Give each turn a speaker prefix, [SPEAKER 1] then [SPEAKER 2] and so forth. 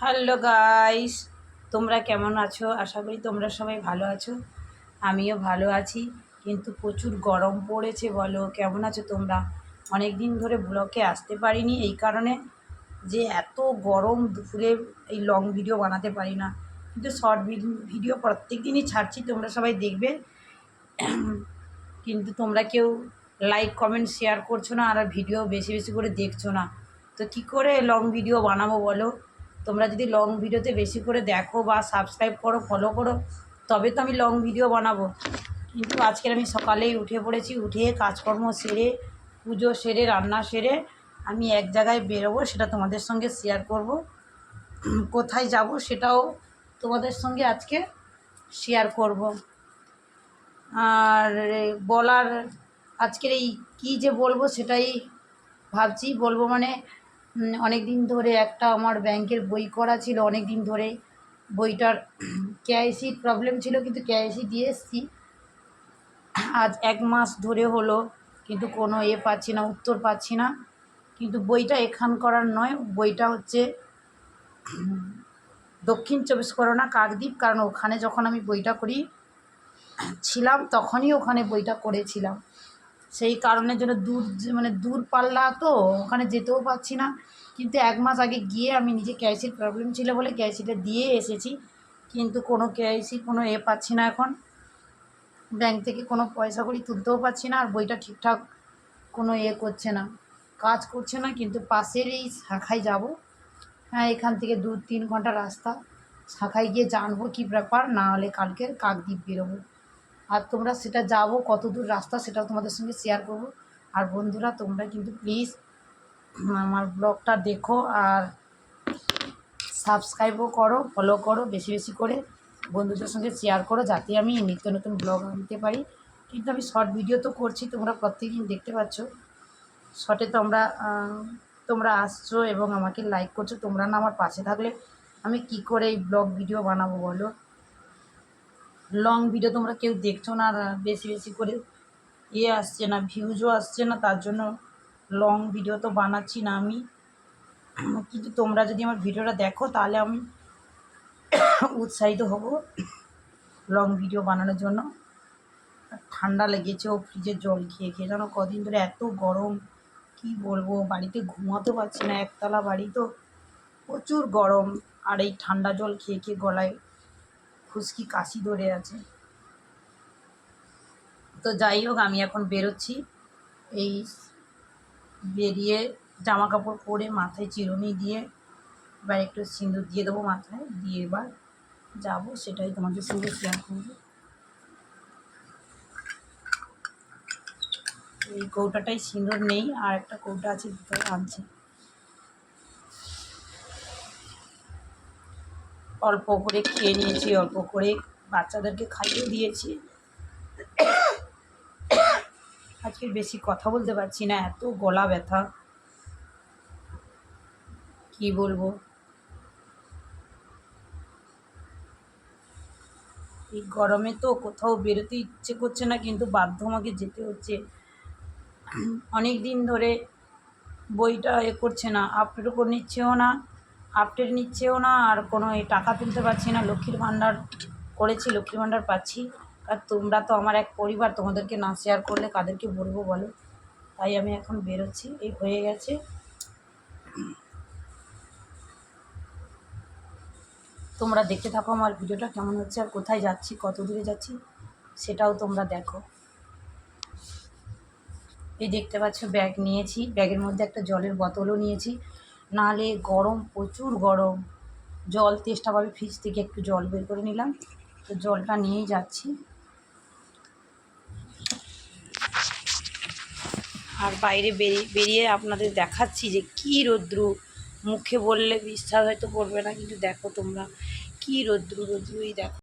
[SPEAKER 1] Hello guys তোমরা কেমন আছো? আশা করি তোমরা সবাই ভালো আছো। আমিও ভালো আছি। কিন্তু প্রচুর গরম পড়েছে বলো। কেমন আছো তোমরা? অনেক দিন ধরে ব্লকে আসতে পারিনি। এই কারণে যে এত গরম দুপুরে এই লং ভিডিও বানাতে পারি না। কিন্তু শর্ট ভিডিও প্রত্যেক দিনই ছাড়ছি। তোমরা সবাই দেখবে। কিন্তু তোমরা কেউ লাইক কমেন্ট শেয়ার করছ না, আর ভিডিও বেশি বেশি করে দেখছ না। তো কী করে লং ভিডিও বানাবো বলো? তোমরা যদি লং ভিডিওতে বেশি করে দেখো বা সাবস্ক্রাইব করো ফলো করো, তবে তো আমি লং ভিডিও বানাবো। কিন্তু আজকের আমি সকালেই উঠে পড়েছি, উঠে কাজকর্ম সেরে, পুজো সেরে, রান্না সেরে আমি এক জায়গায় বেরোবো, সেটা তোমাদের সঙ্গে শেয়ার করব। কোথায় যাব সেটাও তোমাদের সঙ্গে আজকে শেয়ার করব। আর বলার আজকের এই কী যে বলব সেটাই ভাবছি। বলব মানে অনেক দিন ধরে একটা আমার ব্যাংকের বই করা ছিল অনেক দিন ধরে বইটার কেআইসির প্রবলেম ছিল, কিন্তু কেআইসি দিয়ে এসছি। আজ এক মাস ধরে হলো, কিন্তু কোনো এ পাচ্ছি না, উত্তর পাচ্ছি না। কিন্তু বইটা এখান করার নয়, বইটা হচ্ছে দক্ষিণ চব্বিশ পরগনা কাকদ্বীপ, কারণ ওখানে যখন আমি বইটা করি, ছিলাম, তখনই ওখানে বইটা করেছিলাম। সেই কারণের জন্য দূর মানে দূর পাল্লা তো ওখানে যেতেও পারছি না। কিন্তু এক মাস আগে গিয়ে আমি নিজে কেআইসির প্রবলেম ছিল বলে কেআইসিটা দিয়ে এসেছি। কিন্তু কোনো কেআইসি কোনো এ পাচ্ছি না এখন। ব্যাংক থেকে কোনো পয়সা করি তুলতেও পারছি না আর বইটা ঠিকঠাক কোনো এ করছে না। কাজ করছে না, কিন্তু পাশের এই শাখায় যাব। হ্যাঁ এখান থেকে দু তিন ঘণ্টা রাস্তা। শাখায় গিয়ে জানব কী ব্যাপার, না হলে কালকের কাকদ্বীপ বেরোবো। আর তোমরা সেটা যাব কত দূর রাস্তা সেটাও তোমাদের সঙ্গে শেয়ার করব। আর বন্ধুরা, তোমরা কিন্তু প্লিজ আমার ব্লগটা দেখো আর সাবস্ক্রাইবও করো ফলো করো বেশি বেশি করে। বন্ধুদের সঙ্গে শেয়ার করো যাতে আমি নিত্য নতুন ব্লগ আনতে পারি। কিন্তু আমি শর্ট ভিডিও তো করছি, তোমরা প্রত্যেকদিন দেখতে পাচ্ছ। শর্টে তোমরা তোমরা আসছো এবং আমাকে লাইক করছ। তোমরা না আমার পাশে থাকলে আমি কি করে এই ব্লগ ভিডিও বানাবো বলো? লং ভিডিও তোমরা কেউ দেখছ না, আর বেশি বেশি করে ইয়ে আসছে না ভিউজও আসছে না, তার জন্য লং ভিডিও তো বানাচ্ছি না আমি। কিন্তু তোমরা যদি আমার ভিডিওটা দেখো, তাহলে আমি উৎসাহিত হব লং ভিডিও বানানোর জন্য। ঠান্ডা লেগেছে, ও ফ্রিজের জল খেয়ে খেয়ে যেন কদিন ধরে এত গরম, কি বলব, বাড়িতে ঘুমাতে পারছি না, একতলা বাড়ি তো প্রচুর গরম, আর এই ঠান্ডা জল খেয়ে খেয়ে গলায় খুশকি কাশি ধরে আছে। তো যাই হোক, আমি এখন বেরোচ্ছি। এই বেরিয়ে জামা কাপড় পরে মাথায় চিরুনি দিয়ে এবার একটু সিঁদুর দিয়ে দেবো মাথায়, দিয়ে এবার যাব। সেটাই তোমাদের সঙ্গে শেয়ার করব। এই কৌটাটাই সিঁদুর নেই, আর একটা কৌটা আছে ভিতরে আনছে। অল্প করে খেয়ে নিয়েছি, অল্প করে বাচ্চাদেরকে খাইয়ে দিয়েছি। আজকে বেশি কথা বলতে পারছি না, এত গলা ব্যথা। কি বলব? এই গরমে তো কোথাও বেরোতে ইচ্ছে করছে না, কিন্তু বাধ্য আমাকে যেতে হচ্ছে। অনেক দিন ধরে বইটা এ করছে না আপডেট করে নিচ্ছেও না। আপডেট নিচ্ছেও না, আর কোনো এই টাকা তুলতে পারছি না, লক্ষ্মীর ভাণ্ডার করেছি, লক্ষ্মীর ভাণ্ডার পাচ্ছি। আর তোমরা তো আমার এক পরিবার, তোমাদেরকে না শেয়ার করলে কাদেরকে বলব বলো? তাই আমি এখন বেরোচ্ছি, এই হয়ে গেছে। তোমরা দেখতে থাকো আমার ভিডিওটা কেমন হচ্ছে আর কোথায় যাচ্ছি, কত দূরে যাচ্ছি, সেটাও তোমরা দেখো। এই দেখতে পাচ্ছ, ব্যাগ নিয়েছি, ব্যাগের মধ্যে একটা জলের বোতলও নিয়েছি। নাহলে গরম, প্রচুর গরম। জল, তেষ্টা পাবে ফ্রিজ থেকে একটু জল বের করে নিলাম। তো জলটা নিয়েই যাচ্ছি। আর বাইরে বেরিয়ে বেরিয়ে আপনাদের দেখাচ্ছি যে কী রৌদ্রু। মুখে বললে বিশ্বাস হয়তো করবে না, কিন্তু দেখো তোমরা। কী রৌদ্রু, রৌদ্রুই দেখো।